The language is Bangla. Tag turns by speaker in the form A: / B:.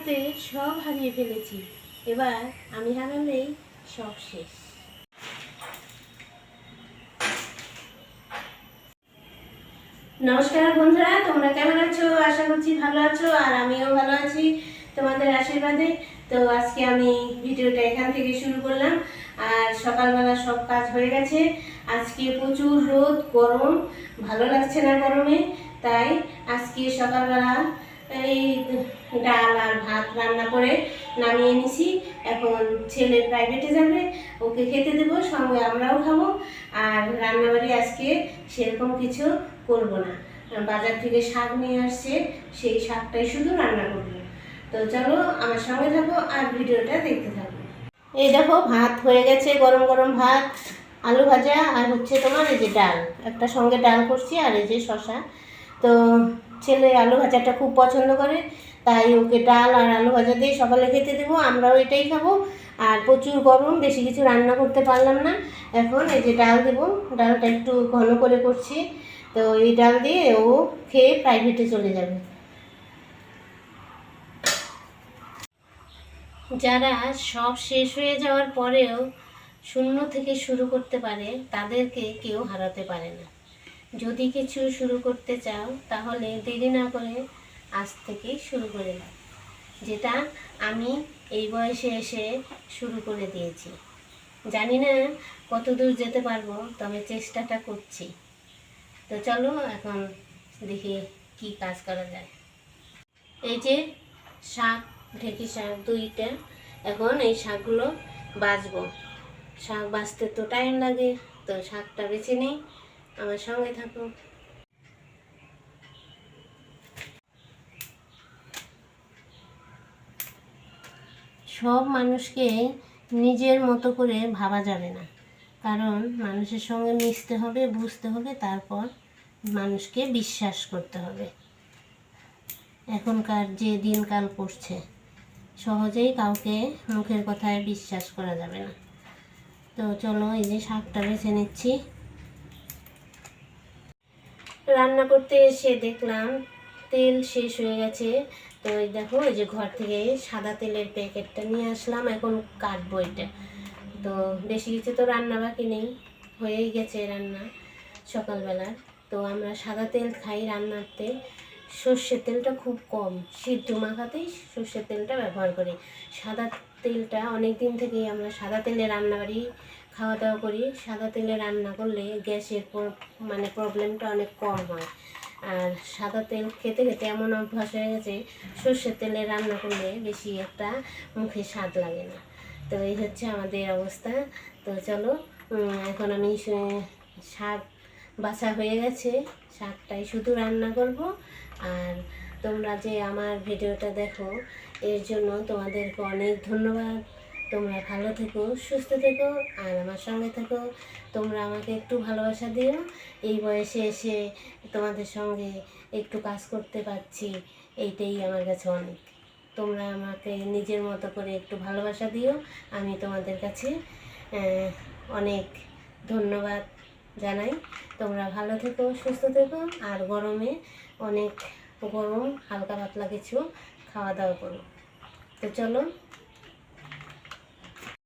A: হারাতে সব হারিয়ে ফেলেছি। এবার আমি হারালেই সব শেষ। নমস্কার বন্ধুরা, তোমরা কেমন আছো? আশা করছি ভালো আছো, আর আমিও ভালো আছি তোমাদের আশীর্বাদে। তো আজকে আমি ভিডিওটা এখান থেকে শুরু করলাম। আর সকালবেলা সব কাজ হয়ে গেছে। আজকে প্রচুর রোদ, গরম। ভালো লাগছে না গরমে? তাই আজকে সকালবেলা এই ডাল আর ভাত রান্না করে নামিয়ে নিছি। এখন ছেলে প্রাইভেটে যাবে, ওকে খেতে দেবো, সঙ্গে আমরাও খাব। আর রান্নাবাড়ি আজকে সেরকম কিছু করব না। বাজার থেকে শাক নিয়ে আসছে, সেই শাকটাই শুধু রান্না করব। তো চলো আমার সঙ্গে থাকো আর ভিডিওটা দেখতে থাকো। এই দেখো, ভাত হয়ে গেছে, গরম গরম ভাত, আলু ভাজা, আর হচ্ছে তোমার এই যে ডাল। একটা সঙ্গে ডাল করছি আর এই যে শশা তো ছেলে আলু ভাজাটা খুব পছন্দ করে, তাই ওকে ডাল আর আলু ভাজা দিয়ে সকালে খেতে দেবো, আমরাও এটাই খাব। আর প্রচুর গরম, বেশি কিছু রান্না করতে পারলাম না। এখন এই যে ডাল দেবো, ডালটা একটু ঘন করে করছি। তো এই ডাল দিয়ে ও খেয়ে প্রাইভেটে চলে যাবে। যারা সব শেষ হয়ে যাওয়ার পরেও শূন্য থেকে শুরু করতে পারে, তাদেরকে কেউ হারাতে পারে না। যদি কিছু শুরু করতে চাও, তাহলে দেরি না করে আজ থেকেই শুরু করে দাও। যেটা আমি এই বয়সে এসে শুরু করে দিয়েছি। জানি না কত দূর যেতে পারব, তবে চেষ্টাটা করছি। তো চলো এখন দেখি কি কাজ করা যায়। এই যে শাক, ঢেকি শাক দুইটা, এখন এই শাকগুলো বাছবো শাক বাছতে তো টাইম লাগে, তো শাকটা বেছে নিই। আমার সঙ্গে থাকো। সব মানুষকে নিজের মতো করে ভাবা যাবে না। কারণ মানুষের সঙ্গে মিশতে হবে, বুঝতে হবে, তারপর মানুষকে বিশ্বাস করতে হবে। এখনকার যে দিনকাল পড়ছে, সহজেই কাউকে মুখের কথায় বিশ্বাস করা যাবে না। তো চলো এই যে শাকটা বেছে নিচ্ছি। রান্না করতে এসে দেখলাম তেল শেষ হয়ে গেছে। তো এই দেখো, এই যে ঘর থেকে সাদা তেলের প্যাকেটটা নিয়ে আসলাম, এখন কাটবো এটা। তো বেশি কিছু তো রান্না বাকি নেই, হয়েই গেছে রান্না সকালবেলার। তো আমরা সাদা তেল খাই রান্নাতে। সর্ষের তেলটা খুব কম, সিদ্ধ মাখাতেই সর্ষের তেলটা ব্যবহার করি। সাদা তেলটা অনেক দিন থেকেই আমরা সাদা তেলে রান্নাবাড়ি খাওয়া দাওয়া করি। সাদা তেলে রান্না করলে গ্যাসের মানে প্রবলেমটা অনেক কম হয়। আর সাদা তেল খেতে খেতে এমন অভ্যাস হয়ে গেছে, সর্ষের তেলে রান্না করলে বেশি একটা মুখে স্বাদ লাগে না। তো এই হচ্ছে আমাদের অবস্থা। তো চলো এখন আমি শাক বাছা হয়ে গেছে। শাকটাই শুধু রান্না করব। আর তোমরা যে আমার ভিডিওটা দেখো, এর জন্য তোমাদেরকে অনেক ধন্যবাদ। তোমরা ভালো থেকো, সুস্থ থেকো, আর আমার সঙ্গে থেকো। তোমরা আমাকে একটু ভালোবাসা দিও। এই বয়সে এসে তোমাদের সঙ্গে একটু কাজ করতে পারছি, এইটাই আমার কাছে অনেক। তোমরা আমাকে নিজের মতো করে একটু ভালোবাসা দিও। আমি তোমাদের কাছে অনেক ধন্যবাদ জানাই। তোমরা ভালো থেকো, সুস্থ থেকো, আর গরমে অনেক গরম, হালকা পাতলা কিছু খাওয়া দাওয়া করো। তো চলো